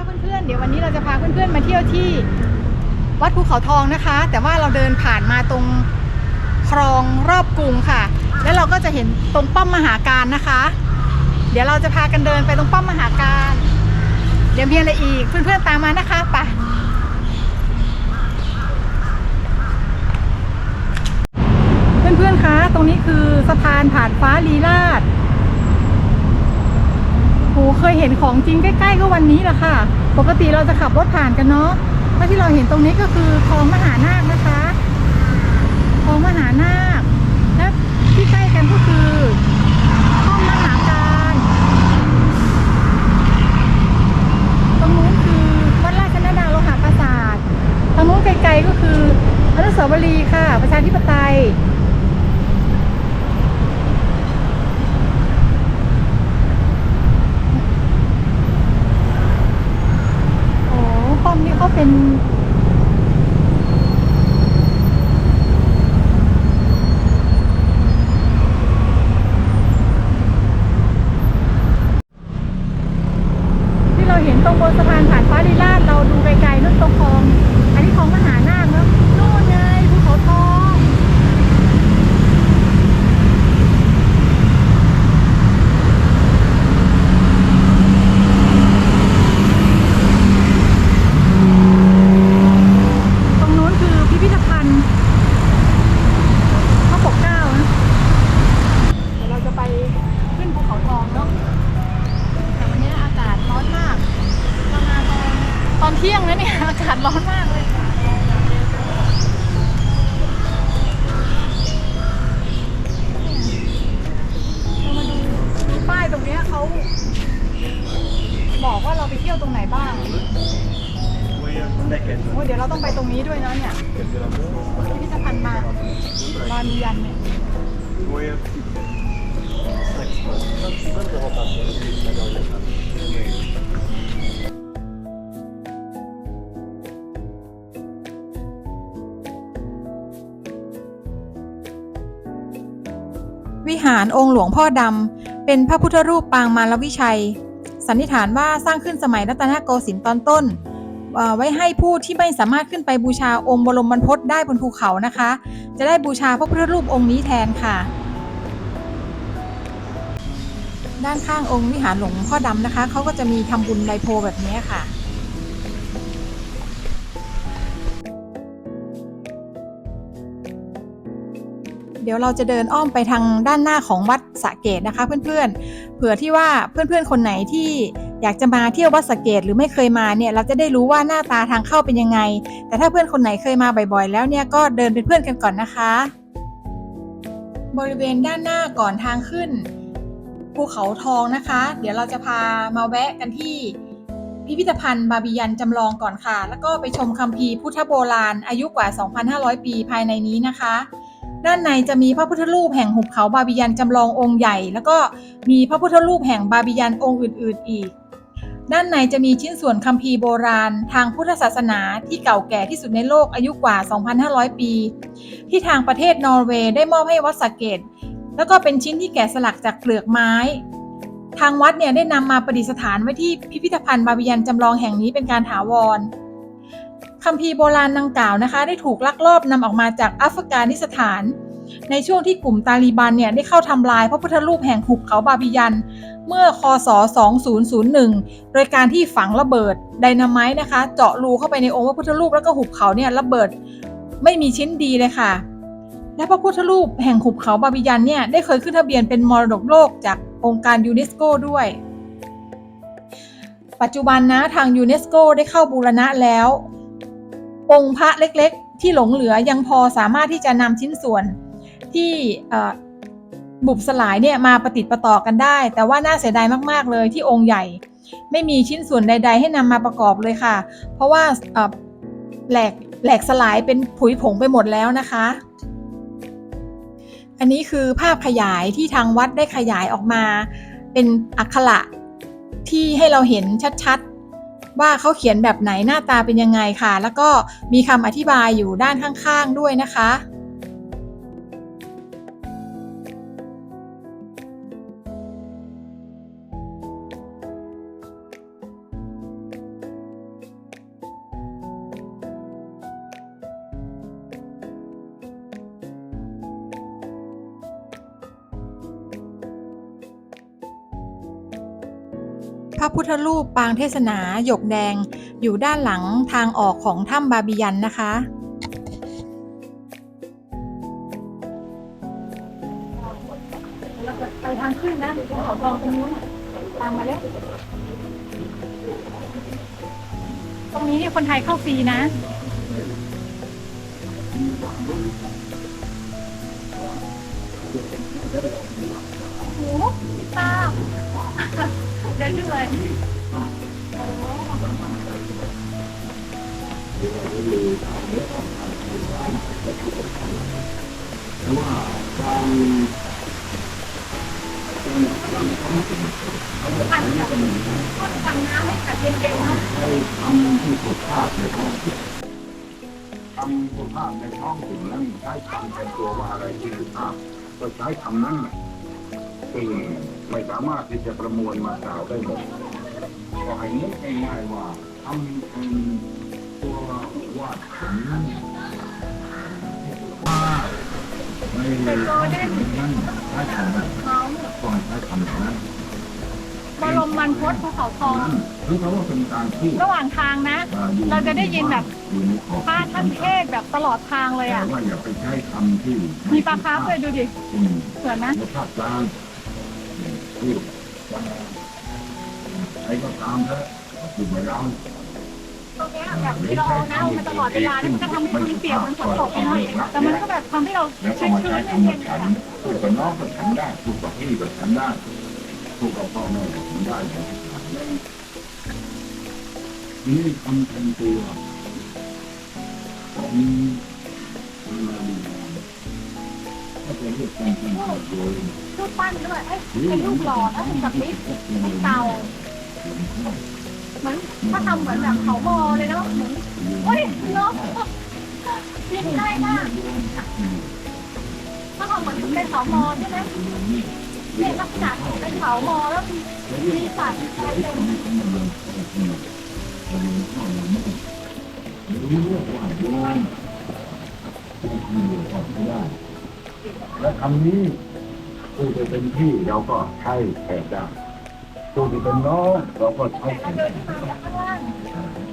ค่ะเพื่อนๆ เดี๋ยววันนี้เราจะพาเพื่อนๆ มาเที่ยวที่วัดภูเขาทองนะคะ แต่ว่าเราเดินผ่านมาตรงคลองรอบกรุงค่ะ แล้วเราก็จะเห็นตรงป้อมมหาการนะคะ เดี๋ยวเราจะพากันเดินไปตรงป้อมมหาการ เดี๋ยวมีอะไรอีกเพื่อนๆ ตามมานะคะไปเพื่อนๆ คะ ตรงนี้คือสะพานผ่านฟ้าลีลาด โหเคยเห็นของจริงใกล้ๆก็วันนี้แหละค่ะ ปกติเราจะขับรถผ่านกันเนาะแล้วที่เราเห็นตรงนี้ก็คือคลองมหานาคนะคะคลองมหานาค และที่ใกล้กันก็คือห้องมหาการตรงนู้นคือวัดราชนาดาโลหะปราสาทตรงนู้นไกลๆก็คืออนุสาวรีย์ค่ะ ประชาธิปไตย โอ้ป้อมนี่ เขาเป็น ที่เราเห็นตรงบนสะพานผ่านฟ้าลีลาดเราดูไกลๆนู่นตรงคลอง อันนี้คลองมหานาคเนอะนู่นไงภูเขาทอง ตรงนู้นคือพิพิธภัณฑ์พระปกเกล้านะ เดี๋ยวเราจะไปขึ้นภูเขาทองเนาะ แต่วันนี้อากาศร้อนมากเรามาตอนตอนเที่ยงนะเนี่ย อากาศร้อนมากเลยเรามาดูดูป้ายตรงเนี้ยเขาบอกว่าเราไปเที่ยวตรงไหนบ้าง โอ้ยเดี๋ยวเราต้องไปตรงนี้ด้วยเนาะเนี่ยพิพิธภัณฑ์มาบามียันเนี่ยวิหารองค์หลวงพ่อดำ เป็นพระพุทธรูปปางมารวิชัย สันนิษฐานว่าสร้างขึ้นสมัยรัตนโกสินทร์ตอนต้น ไว้ให้ผู้ที่ไม่สามารถขึ้นไปบูชาองค์บรมบรรพตได้บนภูเขานะคะ จะได้บูชาพระพุทธรูปองค์นี้แทนค่ะ ด้านข้างองค์วิหารหลวงพ่อดำนะคะเขาก็จะมีทำบุญใบโพแบบนี้ค่ะ ดี๋ยวเราจะเดินอ้อมไปทางด้านหน้าของวัดสะเกตนะคะ เพื่อนๆ เผื่อที่ว่าเพื่อนๆ คนไหนที่อยากจะมาเที่ยววัดสะเกตหรือไม่เคยมาเนี่ยเราจะได้รู้ว่าหน้าตาทางเข้าเป็นยังไง แต่ถ้าเพื่อนคนไหนเคยมาบ่อยๆ แล้วเนี่ยก็เดินเป็นเพื่อนกันก่อนนะคะ บริเวณด้านหน้าก่อนทางขึ้นภูเขาทองนะคะ เดี๋ยวเราจะพามาแวะกันที่พิพิธภัณฑ์บาบิยันจำลองก่อนค่ะ แล้วก็ไปชมคัมภีร์พุทธโบราณอายุกว่า 2,500 ปีภายในนี้นะคะ ด้านในจะมีพระพุทธรูปแห่งหุบเขาบาบิยันจำลององค์ใหญ่ แล้วก็มีพระพุทธรูปแห่งบาบิยันองค์อื่น ๆ อีก ด้านในจะมีชิ้นส่วนคัมภีร์โบราณ ทางพุทธศาสนาที่เก่าแก่ที่สุดในโลกอายุกว่า 2,500 ปี ที่ทางประเทศนอร์เวย์ได้มอบให้วัดสเกต แล้วก็เป็นชิ้นที่แกะสลักจากเปลือกไม้ ทางวัดเนี่ยได้นำมาประดิษฐานไว้ที่พิพิธภัณฑ์บาบิยันจำลองแห่งนี้เป็นการถาวร คัมภีร์โบราณดังกล่าวนะคะ ได้ถูกลักลอบนำออกมาจากอัฟกานิสถาน ในช่วงที่กลุ่มตาลีบันเนี่ยได้เข้าทำลายพระพุทธรูปแห่งหุบเขาบาบิยัน เมื่อคศ 2001 โดยการที่ฝังระเบิดไดนาไมต์นะคะ เจาะรูเข้าไปในองค์พระพุทธรูปแล้วก็หุบเขาเนี่ยระเบิดไม่มีชิ้นดีเลยค่ะ และพระพุทธรูปแห่งหุบเขาบาบิยันเนี่ยได้เคยขึ้นทะเบียนเป็นมรดกโลกจากองค์การยูเนสโกด้วยปัจจุบันนะทางยูเนสโกได้เข้าบูรณะแล้ว องค์พระเล็กๆ ที่หลงเหลือยังพอสามารถที่จะนำชิ้นส่วนที่บุบสลายเนี่ยมาประติดประต่อกันได้ แต่ว่าน่าเสียดายมากๆเลยที่องค์ใหญ่ ไม่มีชิ้นส่วนใด ๆ ให้นำมาประกอบเลยค่ะ เพราะว่าแหลกแหลกสลายเป็นผุยผงไปหมดแล้วนะคะ อันนี้คือภาพขยายที่ทางวัดได้ขยายออกมา เป็นอักขระที่ให้เราเห็นชัดๆ ว่าเขาเขียนแบบไหนหน้าตาเป็นยังไงค่ะ แล้วก็มีคำอธิบายอยู่ด้านข้างๆด้วยนะคะ พระพุทธรูปปางเทศนาหยกแดง อยู่ด้านหลังทางออกของถ้ำบาบิยันนะคะ ไปทางขึ้นนะภูเขาทองตรงนู้นตามมาเลยตรงนี้เนี่ยคนไทยเข้าฟรีนะโอ้ตา เดินขึ้นเลยสั่งน้ำให้กับเย็นๆเนาะทำที่สุดภาพในท้องถิ่นทำสุภาพในท้องถิ่นนั้นใช้คำเป็นตัวว่าอะไรที่สุภาพก็ใช้คำนั้นแหละซึ่ง ไม่สามารถที่จะประมวลมากล่าวได้หมดก็ให้นึกง่ายๆว่าทำเป็นตัววาดถึงว่าในท้องถิ่นนั้นใช้คำนั้นเขาก็ให้ใช้คำแบบนั้นบรมมันพดภูเขาทองคือเขาว่าเป็นการพูดระหว่างทางนะ เราจะได้ยินแบบอยู่ในขอบพระท่านเทศแบบตลอดทางเลยแต่อะว่าอย่าไปใช้คำที่มีปลาคาร์ฟเลยดูดิอืมสวยนะในภาคกลาง พูดว่าใครก็ตามเถอะพูดไม่ร้องตรงนี้แบบที่เราเอาน้ำมาตลอดเวลาเนี่ยมันก็ทำให้มันเปียกมันฝนตกไปหน่อยแต่มันก็แบบทำให้เราแล้วก็ชื้มาใช้นๆคำเย็นๆฉันอะพูดกับน้องก็ฉันได้พูดกับพี่ก็ฉันได้พูดกับพ่อแม่ก็ฉันได้นี่คำเป็นตัวของมาดี เป็นเรื่องการทำโดยรูปปั้นด้วยเอ้ยเป็นรูปหล่อนะเป็นแบบนี้เป็นเตาเหมือนถ้าทำเหมือนแบบเขามอเลยเนาะเหมือนเฮ้ยเนาะยิงได้มากถ้าทำเหมือนเป็นเขามอใช่ไหมเนี่ยลักษณะเป็นเขามอแล้วมีสัตว์อะไรเต็ม และคำนี้ผู้ที่เป็นพี่เราก็ใช้แทนได้ผู้ที่เป็นน้องเราก็ใช้แทนได้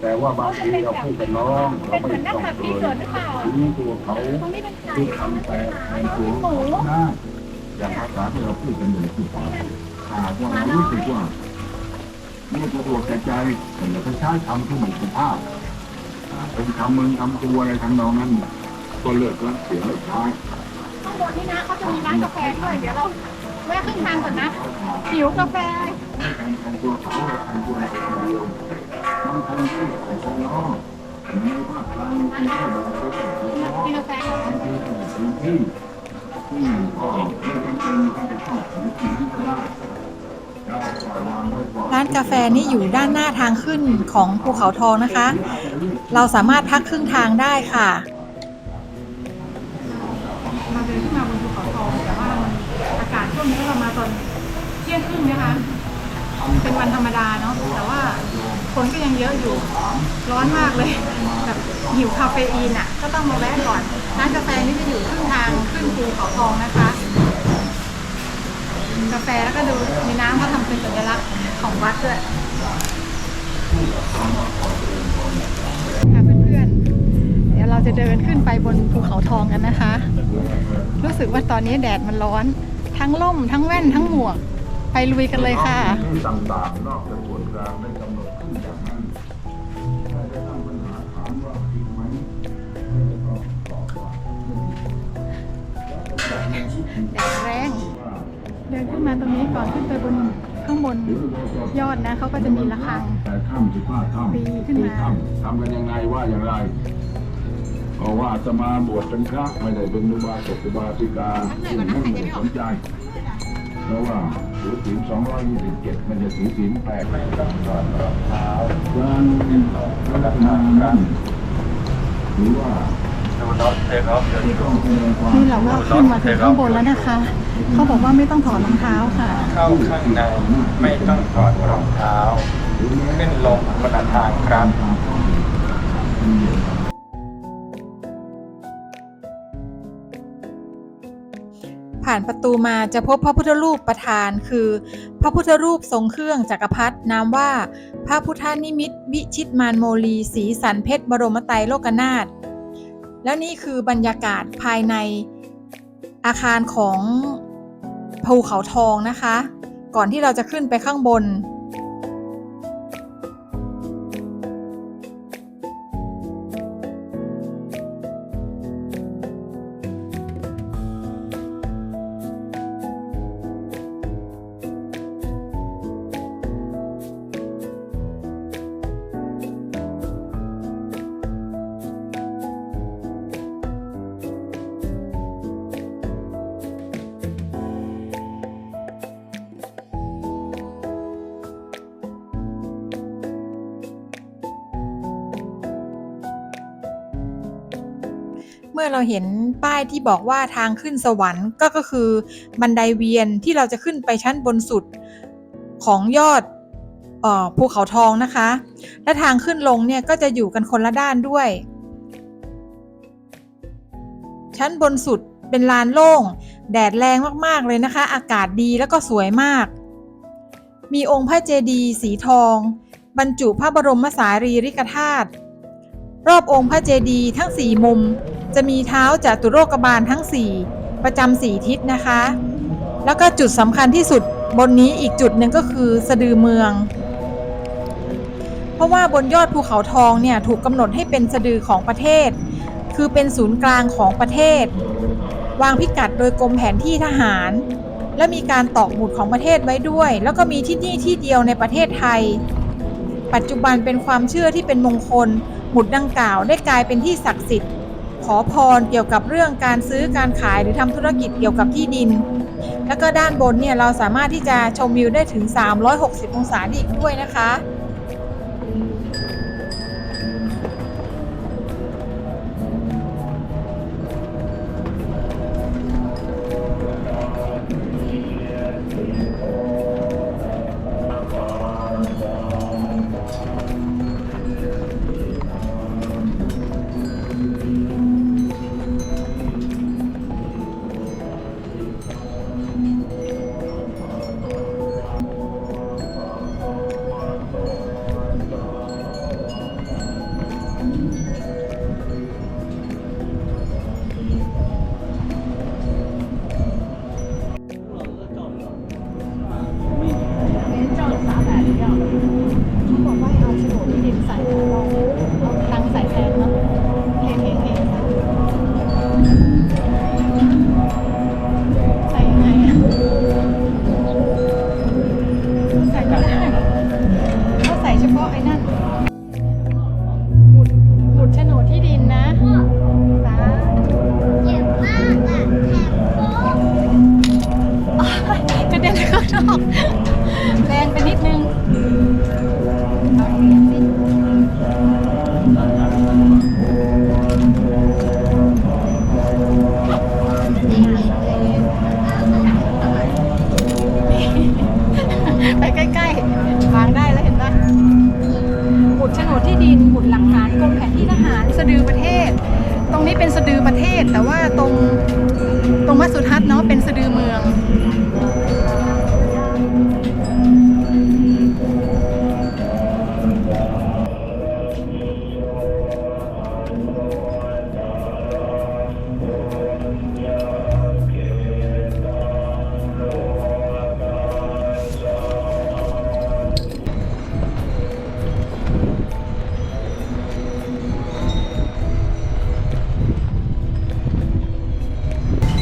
แต่ว่าบางทีเราพูดกับน้องเราไม่ต้องเคปียเกิดหรือเปล่ารู้ตัวเขาตรงนี้เป็นไก่ที่คำแต่ในตัวเขาอย่างภาษาที่เราพูดกันอยู่คือหากว่าเรารู้สึกว่าไม่สะดวกแก่ใจเราก็ใช้คำที่ไม่สุภาพเป็นคำมึงคำตัวอะไรทำนองนั้นก็เลือกล้วเสียไม่ใช้ ข้างบนนี่นะเขาจะมีร้านกาแฟด้วยเดี๋ยวเราแวะขึ้นทางก่อนนะหิวกาแฟร้านกาแฟนี่อยู่ด้านหน้าทางขึ้นของภูเขาทองนะคะ เราสามารถพักครึ่งทางได้ค่ะ ช่วงนี้เรามาตอนเที่ยงครึ่งนะคะ เป็นวันธรรมดาเนาะ แต่ว่าคนก็ยังเยอะอยู่ ร้อนมากเลย แบบหิวคาเฟอีนอะ ก็ต้องมาแวะก่อน ร้านกาแฟนี่จะอยู่ครึ่งทางขึ้นภูเขาทองนะคะ กาแฟแล้วก็ดูมีน้ำเขาทำเป็นสัญลักษณ์ของวัดด้วยค่ะเพื่อนๆ เดี๋ยวเราจะเดินขึ้นไปบนภูเขาทองกันนะคะ รู้สึกว่าตอนนี้แดดมันร้อน ทั้งล่ม ทั้งแว่นทั้งหมวก ไปลุยกันเลยค่ะ ต่างๆนอกจากส่วนกลางได้กำหนดขึ้นจากนั้นถ้าจะตั้งปัญหาถามว่าผิดไหมก็ตอบว่าแดดแรงเดินขึ้นมาตรงนี้ก่อนขึ้นไปบนข้างบนยอดนะเขาก็จะมีระฆัง แต่ถ้ำสิบห้าถ้ำปีขึ้นมา ถ้ำทำกันยังไงว่าอย่างไร ก็ว่าจะมาบวชเป็นพระไม่ได้เป็นอุบาสกอุบาสิกาซึ่งไม่ได้สนใจเพราะว่าถือศีล227 มันจะถือศีลแปดไม่ต้องถอดรองเท้าการรักษากันหรือว่าที่ต้องแสดงความนี่เราก็ขึ้นมาถึงข้างบนแล้วนะคะ เขาบอกว่าไม่ต้องถอดรองเท้าค่ะ เข้าข้างในไม่ต้องถอดรองเท้า ขึ้นลงคนละทางครับ ผ่านประตูมาจะพบพระพุทธรูปประธาน คือ พระพุทธรูปทรงเครื่องจักรพรรดินามว่า พระพุทธนิมิตวิชิตมานโมลีสีสันเพชรบรมไตรโลกนาถแล้วนี่คือบรรยากาศภายในอาคารของภูเขาทองนะคะ ก่อนที่เราจะขึ้นไปข้างบน เราเห็นป้ายที่บอกว่าทางขึ้นสวรรค์ก็ก็คือ บันไดเวียนที่เราจะขึ้นไปชั้นบนสุดของยอดออภูเขาทองนะคะ และทางขึ้นลงเนี่ยก็จะอยู่กันคนละด้านด้วย ชั้นบนสุดเป็นลานโล่ง แดดแรงมากๆเลยนะคะ อากาศดีแล้วก็สวยมาก มีองค์พระเจดีย์สีทอง บรรจุพระบรมสารีริกธาตุ รอบองค์พระเจดีย์ทั้งสี่มุม จะมีเท้าจตุโลกบาลทั้ง4ประจำสี่ทิศนะคะ แล้วก็จุดสำคัญที่สุดบนนี้อีกจุดหนึ่งก็คือสะดือเมือง เพราะว่าบนยอดภูเขาทองเนี่ยถูกกำหนดให้เป็นสะดือของประเทศ คือเป็นศูนย์กลางของประเทศ วางพิกัดโดยกรมแผนที่ทหาร และมีการตอกหมุดของประเทศไว้ด้วย แล้วก็มีที่นี่ที่เดียวในประเทศไทย ปัจจุบันเป็นความเชื่อที่เป็นมงคล หมุดดังกล่าวได้กลายเป็นที่ศักดิ์สิทธิ์ ขอพรเกี่ยวกับเรื่องการซื้อการขายหรือทำธุรกิจเกี่ยวกับที่ดิน แล้วก็ด้านบนเนี่ยเราสามารถที่จะชมวิวได้ถึง 360 องศาอีกด้วยนะคะ เป็นสะดือ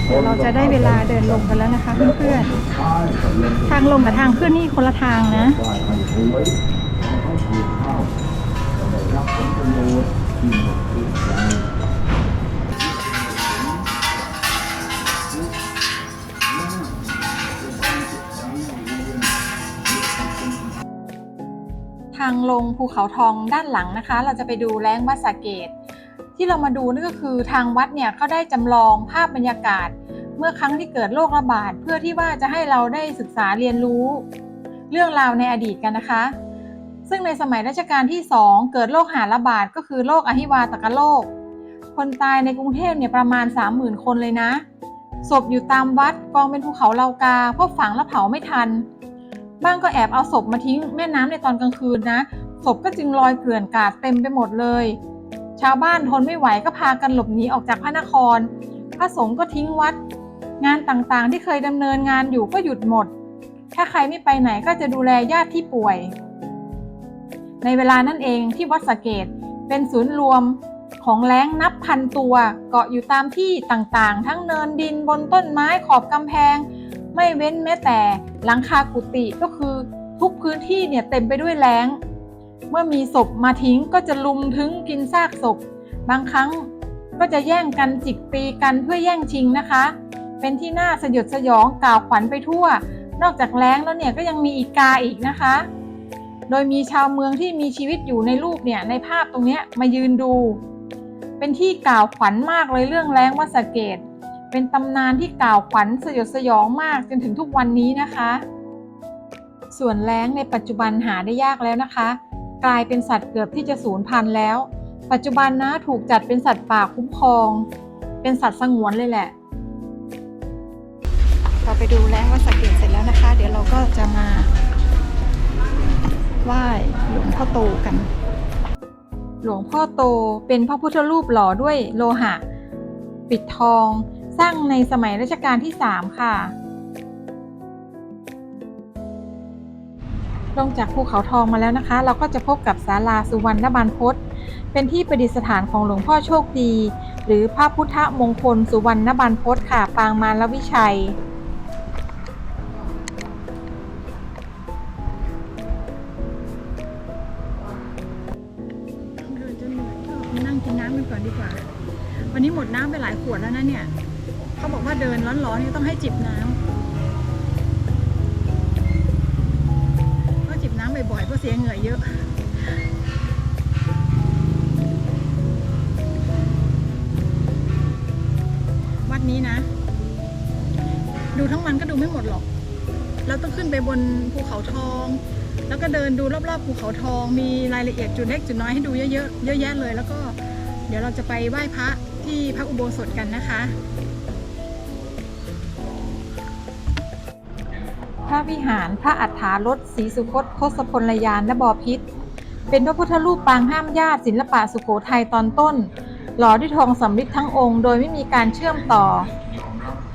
เดี๋ยวเราจะได้เวลาเดินลงกันแล้วนะคะเพื่อนๆ ทางลงกับทางขึ้นนี่คนละทางนะทางลงภูเขาทองด้านหลังนะคะ เราจะไปดูแรงวัดสเกต ที่เรามาดูนี่นก็คือทางวัดเนี่ยเขาได้จำลองภาพบรรยากาศ เมื่อครั้งที่เกิดโรคระบาดเพื่อที่ว่าจะให้เราได้ศึกษาเรียนรู้ เรื่องราวในอดีตกันนะคะ ซึ่งในสมัยรัชกาลที่ 2 เกิดโรคหาระบาดก็คือโรคอหิวาตกโรคคนตายในกรุงเทพเนี่ยประมาณ 30,000 คนเลยนะศพอยู่ตามวัดกองเป็นภูเขาเลากาเพราะฝังและเผาไม่ทัน บ้างก็แอบเอาศพมาทิ้งแม่น้ำในตอนกลางคืนนะศพก็จึงลอยเกลื่อนกลาดเต็มไปหมดเลย ชาวบ้านทนไม่ไหวก็พากันหลบหนีออกจากพระนคร พระสงฆ์ก็ทิ้งวัด งานต่างๆที่เคยดำเนินงานอยู่ก็หยุดหมด ถ้าใครไม่ไปไหนก็จะดูแลญาติที่ป่วย ในเวลานั้นเองที่วัดสเกตเป็นศูนย์รวมของแร้งนับพันตัว เกาะอยู่ตามที่ต่างๆ ทั้งเนินดินบนต้นไม้ขอบกำแพง ไม่เว้นแม้แต่หลังคากุฏิก็คือทุกพื้นที่เนี่ยเต็มไปด้วยแร้ง เมื่อมีศพมาทิ้งก็จะลุมถึงกินซากศพ บางครั้งก็จะแย่งกันจิกตีกันเพื่อแย่งชิงนะคะ เป็นที่น่าสยดสยองกล่าวขวัญไปทั่ว นอกจากแร้งแล้วเนี่ยก็ยังมีอีกาอีกนะคะ โดยมีชาวเมืองที่มีชีวิตอยู่ในรูปเนี่ยในภาพตรงนี้มายืนดู เป็นที่กล่าวขวัญมากเลยเรื่องแร้งวัสเกต เป็นตำนานที่กล่าวขวัญสยดสยองมากจนถึงทุกวันนี้นะคะ ส่วนแร้งในปัจจุบันหาได้ยากแล้วนะคะ กลายเป็นสัตว์เกือบที่จะสูญพันธุ์แล้ว ปัจจุบันนะถูกจัดเป็นสัตว์ป่าคุ้มครอง เป็นสัตว์สงวนเลยแหละ เราไปดูแรงวัดสะเกตเสร็จแล้วนะคะ เดี๋ยวเราก็จะมาไหว้หลวงพ่อโตกัน หลวงพ่อโตเป็นพระพุทธรูปหล่อด้วยโลหะ ปิดทองสร้างในสมัยรัชกาลที่ 3 ค่ะ ลงจากภูเขาทองมาแล้วนะคะ เราก็จะพบกับศาลาสุวรรณบานพศเป็นที่ประดิษฐานของหลวงพ่อโชคดี หรือพระพุทธมงคลสุวรรณบานพศค่ะ ปางมารวิชัยเดินจนเหนื่อยก็นั่งกินน้ำกันก่อนดีกว่า วันนี้หมดน้ำไปหลายขวดแล้วนะเนี่ย เขาบอกว่าเดินร้อนๆนี่ต้องให้จิบ เราต้องขึ้นไปบนภูเขาทอง แล้วก็เดินดูรอบๆภูเขาทอง มีรายละเอียดจุดเล็กจุดน้อยให้ดูเยอะๆเยอะแยะเลย แล้วก็เดี๋ยวเราจะไปไหว้พระที่พระอุโบสถกันนะคะ พระวิหารพระอัฏฐารถศรีสุคตทศพลยานและบอพิษ เป็นพระพุทธรูปปางห้ามญาติศิลปะสุโขทัยตอนต้น หล่อด้วยทองสำริดทั้งองค์ โดยไม่มีการเชื่อมต่อ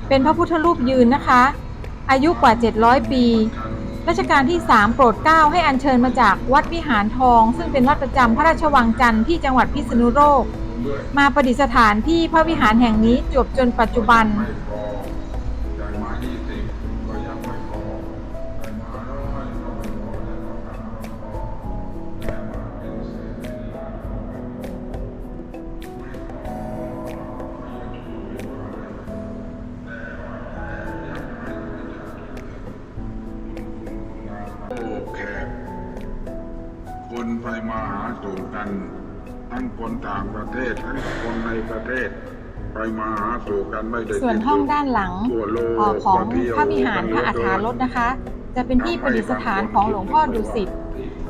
เป็นพระพุทธรูปยืนนะคะ อายุกว่า 700 ปี รัชกาลที่ 3 โปรดเกล้าให้อัญเชิญมาจากวัดวิหารทอง ซึ่งเป็นวัดประจำพระราชวังจันทร์ที่จังหวัดพิษณุโลก มาประดิษฐานที่พระวิหารแห่งนี้จวบจนปัจจุบัน สู่กันไม่ได้ส่วนห้องด้านหลังทั่วโลกเอ่อของก็เที่ยวพระวิหารพระอัฏฐารถนะคะ จะเป็นที่ประดิษฐานของหลวงพ่อดุสิต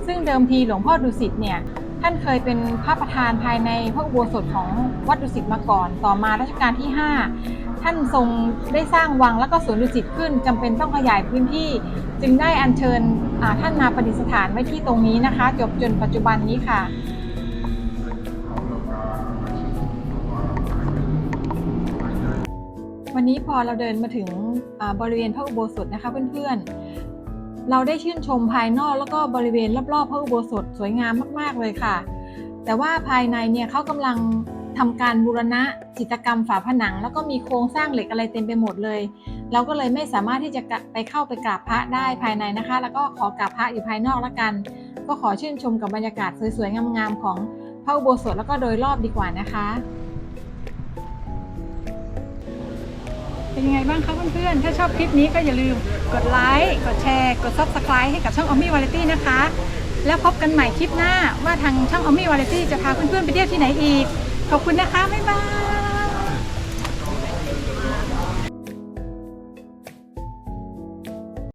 ซึ่งเดิมทีหลวงพ่อดุสิตเนี่ยท่านเคยเป็นพระประธานภายในพระอุโบสถของวัดดุสิตมาก่อน ต่อมารัชกาลที่ 5 ท่านทรงได้สร้างวังแล้วก็สวนดุสิตขึ้นจำเป็นต้องขยายพื้นที่ จึงได้อัญเชิญอ่าท่านมาประดิษฐานไว้ที่ตรงนี้นะคะ จบจนปัจจุบันนี้ค่ะ วันนี้พอเราเดินมาถึงบริเวณพระอุโบสถนะคะเพื่อนๆ เราได้ชื่นชมภายนอกแล้วก็บริเวณรอบๆพระอุโบสถสวยงามมากๆเลยค่ะ แต่ว่าภายในเนี่ยเขากำลังทำการบูรณะจิตกรรมฝาผนัง แล้วก็มีโครงสร้างเหล็กอะไรเต็มไปหมดเลย เราก็เลยไม่สามารถที่จะไปเข้าไปกราบพระได้ภายในนะคะ แล้วก็ขอกราบพระอยู่ภายนอกละกัน ก็ขอชื่นชมกับบรรยากาศสวยๆงามๆของพระอุโบสถแล้วก็โดยรอบดีกว่านะคะ เป็นยังไงบ้างคะเพื่อนๆ ถ้าชอบคลิปนี้ก็อย่าลืมกดไลค์ กดแชร์ กด Subscribe ให้กับช่อง o m มี่วาไรตี้นะคะ แล้วพบกันใหม่คลิปหน้าว่าทางช่อง o m มี่วาไรตี้จะพาเพื่อนๆไปเที่ยวที่ไหนอีก ขอบคุณนะคะ บ๊ายบาย